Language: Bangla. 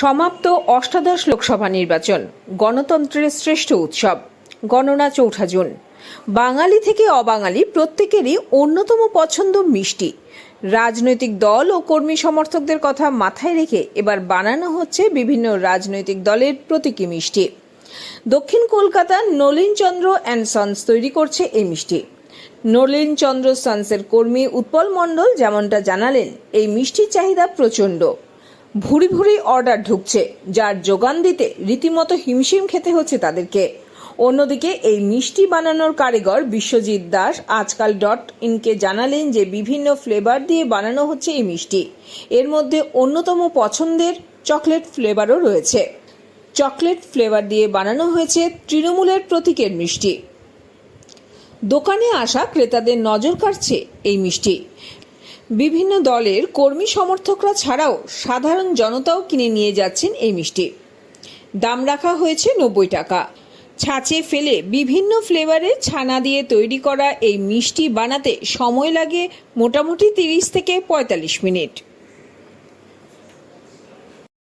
সমাপ্ত অষ্টাদশ লোকসভা নির্বাচন, গণতন্ত্রের শ্রেষ্ঠ উৎসব, গণনা চৌঠা জুন। বাঙালি থেকে অবাঙালি প্রত্যেকেরই অন্যতম পছন্দ মিষ্টি। রাজনৈতিক দল ও কর্মী সমর্থকদের কথা মাথায় রেখে এবার বানানো হচ্ছে বিভিন্ন রাজনৈতিক দলের প্রতীকী মিষ্টি। দক্ষিণ কলকাতার নলিন চন্দ্র অ্যান্ড সন্স তৈরি করছে এই মিষ্টি। নলিন চন্দ্র সন্সের কর্মী উৎপল মণ্ডল যেমনটা জানালেন, এই মিষ্টির চাহিদা প্রচণ্ড। ভুরি ভুরি অর্ডার ঢুকছে, যার যোগান দিতে রীতিমতো হিমশিম খেতে হচ্ছে তাদেরকে। অন্যদিকে এই মিষ্টি বানানোর কারিগর বিশ্বজিৎ দাস আজকাল ডট ইনকে জানালেন যে বিভিন্ন ফ্লেভার দিয়ে বানানো হচ্ছে এই মিষ্টি। এর মধ্যে অন্যতম পছন্দের চকলেট ফ্লেভারও রয়েছে। চকলেট ফ্লেভার দিয়ে বানানো হয়েছে তৃণমূলের প্রতীকের মিষ্টি। দোকানে আসা ক্রেতাদের নজর কাড়ছে এই মিষ্টি। বিভিন্ন দলের কর্মী সমর্থকরা ছাড়াও সাধারণ জনতাও কিনে নিয়ে যাচ্ছেন এই মিষ্টি। দাম রাখা হয়েছে নব্বই টাকা। ছাঁচে ফেলে বিভিন্ন ফ্লেভারে ছানা দিয়ে তৈরি করা এই মিষ্টি বানাতে সময় লাগে মোটামুটি তিরিশ থেকে পঁয়তাল্লিশ মিনিট।